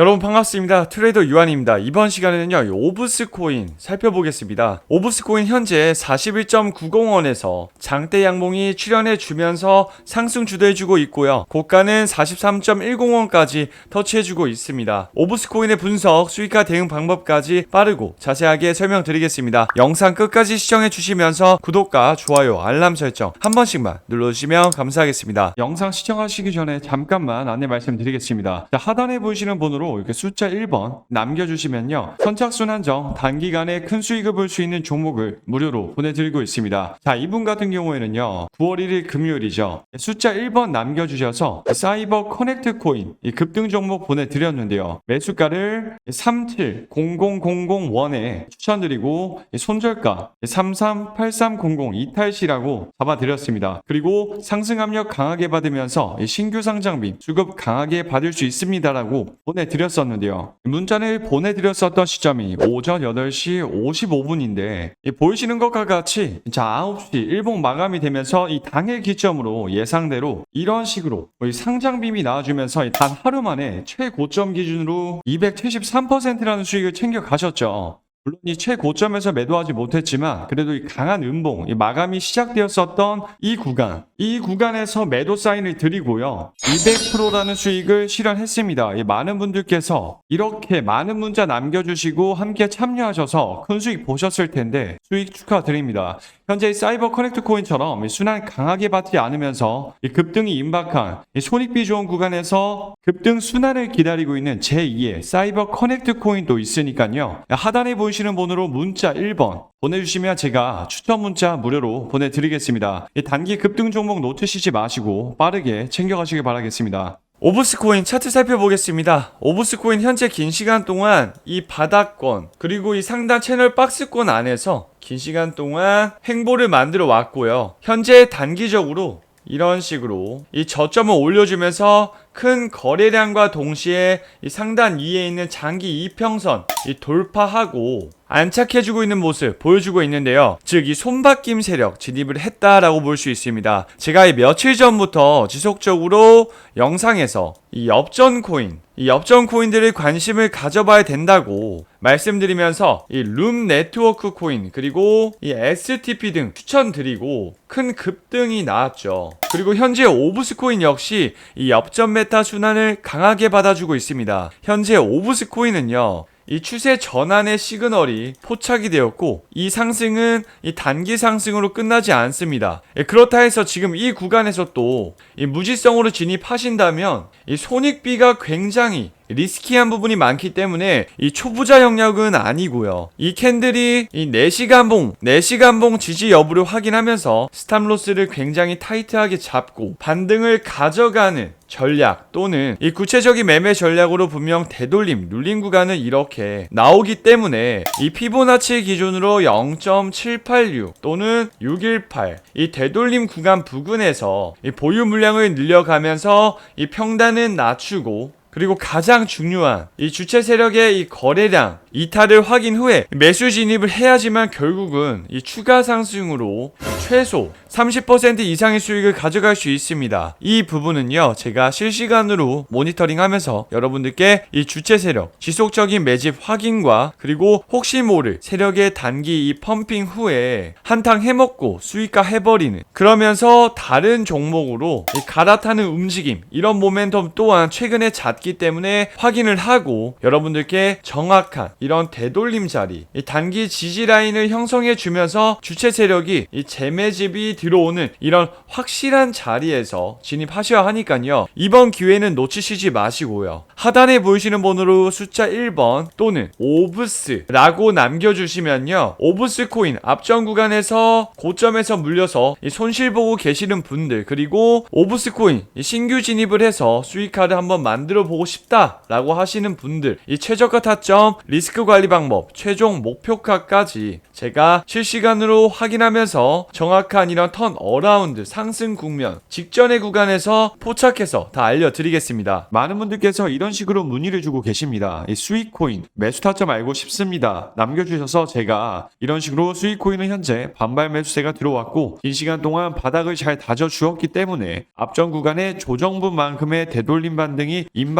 여러분 반갑습니다. 트레이더 유한입니다. 이번 시간에는요, 이 오브스 코인 살펴보겠습니다. 오브스 코인 현재 41.90원에서 장대 양봉이 출현해 주면서 상승 주도해 주고 있고요. 고가는 43.10원까지 터치해 주고 있습니다. 오브스 코인의 분석, 수익화 대응 방법까지 빠르고 자세하게 설명드리겠습니다. 영상 끝까지 시청해 주시면서 구독과 좋아요, 알람 설정 한 번씩만 눌러 주시면 감사하겠습니다. 영상 시청하시기 전에 잠깐만 안내 말씀드리겠습니다. 자, 하단에 보이시는 번호로 이렇게 숫자 1번 남겨주시면요. 선착순 한정 단기간에 큰 수익을 볼 수 있는 종목을 무료로 보내드리고 있습니다. 자, 이분 같은 경우에는요. 9월 1일 금요일이죠. 숫자 1번 남겨주셔서 사이버 커넥트 코인 이 급등 종목 보내드렸는데요. 매수가를 370001에 추천드리고 이 손절가 338300 이탈시라고 잡아드렸습니다. 그리고 상승 압력 강하게 받으면서 이 신규 상장비 수급 강하게 받을 수 있습니다라고 보내드렸 었는데요. 문자를 보내드렸었던 시점이 오전 8시 55분인데 보이시는 것과 같이 자 9시 일본 마감이 되면서 이 당일 기점으로 예상대로 이런 식으로 이 상장빔이 나와주면서 이단 하루 만에 최고점 기준으로 273%라는 수익을 챙겨 가셨죠. 물론 이 최고점에서 매도하지 못했지만 그래도 이 강한 음봉, 이 마감이 시작되었었던 이 구간, 이 구간에서 매도 사인을 드리고요. 200%라는 수익을 실현했습니다. 이 많은 분들께서 이렇게 많은 문자 남겨주시고 함께 참여하셔서 큰 수익 보셨을 텐데 수익 축하드립니다. 현재 이 사이버 커넥트 코인처럼 이 순환 강하게 받지 않으면서 이 급등이 임박한 이 손익비 좋은 구간에서 급등 순환을 기다리고 있는 제2의 사이버 커넥트 코인도 있으니까요. 하단에 보이시는 번호로 문자 1번 보내주시면 제가 추천 문자 무료로 보내드리겠습니다. 이 단기 급등 종목 놓치시지 마시고 빠르게 챙겨가시길 바라겠습니다. 오브스 코인 차트 살펴보겠습니다. 오브스 코인 현재 긴 시간 동안 이 바닥권 그리고 이 상단 채널 박스권 안에서 긴 시간 동안 행보를 만들어 왔고요. 현재 단기적으로 이런 식으로 이 저점을 올려주면서 큰 거래량과 동시에 이 상단 위에 있는 장기 이평선 이 돌파하고 안착해주고 있는 모습 보여주고 있는데요. 즉 이 손바뀜 세력 진입을 했다라고 볼 수 있습니다. 제가 이 며칠 전부터 지속적으로 영상에서 이 엽전 코인, 이 엽전 코인들을 관심을 가져봐야 된다고 말씀드리면서 이 룸 네트워크 코인 그리고 이 STP 등 추천드리고 큰 급등이 나왔죠. 그리고 현재 오브스 코인 역시 이 엽전 메타 순환을 강하게 받아주고 있습니다. 현재 오브스 코인은요. 이 추세 전환의 시그널이 포착이 되었고 이 상승은 이 단기 상승으로 끝나지 않습니다. 예, 그렇다 해서 지금 이 구간에서 또 이 무지성으로 진입하신다면 이 손익비가 굉장히 리스키한 부분이 많기 때문에 이 초보자 영역은 아니고요. 이 캔들이 이 4시간 봉, 4시간 봉 지지 여부를 확인하면서 스탑로스를 굉장히 타이트하게 잡고 반등을 가져가는 전략 또는 이 구체적인 매매 전략으로 분명 되돌림 눌린 구간은 이렇게 나오기 때문에 이 피보나치 기준으로 0.786 또는 618 이 되돌림 구간 부근에서 이 보유 물량을 늘려가면서 이 평단은 낮추고 그리고 가장 중요한 이 주체 세력의 이 거래량 이탈을 확인 후에 매수 진입을 해야지만 결국은 이 추가 상승으로 최소 30% 이상의 수익을 가져갈 수 있습니다. 이 부분은요, 제가 실시간으로 모니터링 하면서 여러분들께 이 주체 세력, 지속적인 매집 확인과 그리고 혹시 모를 세력의 단기 이 펌핑 후에 한탕 해먹고 수익화 해버리는 그러면서 다른 종목으로 이 갈아타는 움직임 이런 모멘텀 또한 최근에 잦기 때문에 확인을 하고 여러분들께 정확한 이런 되돌림 자리, 이 단기 지지 라인을 형성해 주면서 주체 세력이 이 재매집이 들어오는 이런 확실한 자리에서 진입하셔야 하니까요. 이번 기회는 놓치시지 마시고요. 하단에 보이시는 번호로 숫자 1번 또는 오브스라고 남겨주시면요. 오브스 코인 앞전 구간에서 고점에서 물려서 이 손실 보고 계시는 분들 그리고 오브스 코인 이 신규 진입을 해서 수익화를 한번 만들어 보고 싶다라고 하시는 분들 이 최저가 타점 리스크 관리 방법 최종 목표가까지 제가 실시간으로 확인하면서 정확한 이런 턴 어라운드 상승 국면 직전의 구간에서 포착해서 다 알려드리겠습니다. 많은 분들께서 이런 식으로 문의를 주고 계십니다. 이 수익 코인 매수 타점 알고 싶습니다. 남겨주셔서 제가 이런 식으로 수익 코인은 현재 반발 매수세가 들어왔고 긴 시간 동안 바닥을 잘 다져 주었기 때문에 앞전 구간의 조정분만큼의 되돌림 반등이 임박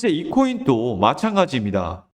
현재 이 코인도 마찬가지입니다.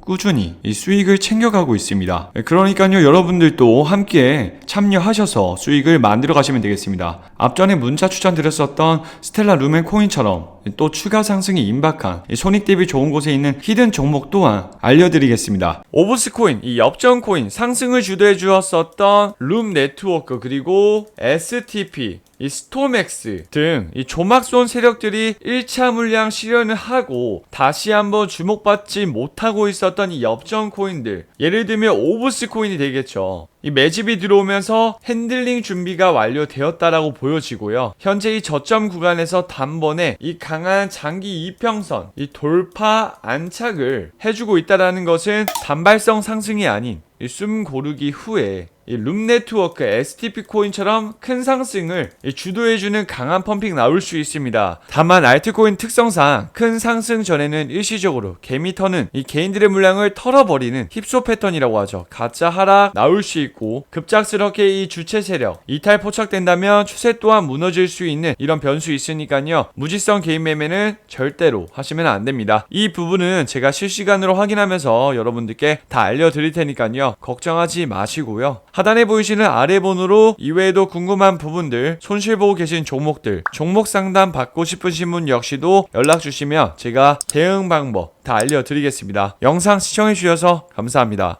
꾸준히 이 수익을 챙겨가고 있습니다. 그러니까요, 여러분들도 함께 참여하셔서 수익을 만들어 가시면 되겠습니다. 앞전에 문자 추천드렸었던 스텔라 루멘 코인처럼 또 추가 상승이 임박한 이 손익 대비 좋은 곳에 있는 히든 종목 또한 알려드리겠습니다. 오브스 코인, 이 엽전 코인 상승을 주도해 주었었던 룸 네트워크 그리고 STP 이 스토맥스 등 이 조막손 세력들이 1차 물량 실현을 하고 다시 한번 주목받지 못하고 있었던 이 엽전 코인들 예를 들면 오브스 코인이 되겠죠. 이 매집이 들어오면서 핸들링 준비가 완료되었다라고 보여지고요. 현재 이 저점 구간에서 단번에 이 강한 장기 이평선, 이 돌파 안착을 해주고 있다라는 것은 단발성 상승이 아닌 이숨 고르기 후에 이룸 네트워크 STP 코인처럼 큰 상승을 이 주도해주는 강한 펌핑 나올 수 있습니다. 다만 알트코인 특성상 큰 상승 전에는 일시적으로 개미터는 이 개인들의 물량을 털어버리는 힙소 패턴이라고 하죠. 가짜 하락 나올 수 있고 급작스럽게 이 주체 세력 이탈 포착된다면 추세 또한 무너질 수 있는 이런 변수 있으니까요. 무지성 개인 매매는 절대로 하시면 안 됩니다. 이 부분은 제가 실시간으로 확인하면서 여러분들께 다 알려드릴 테니까요. 걱정하지 마시고요. 하단에 보이시는 아래 번호로 이외에도 궁금한 부분들, 손실 보고 계신 종목들, 종목 상담 받고 싶으신 분 역시도 연락 주시면 제가 대응 방법 다 알려드리겠습니다. 영상 시청해 주셔서 감사합니다.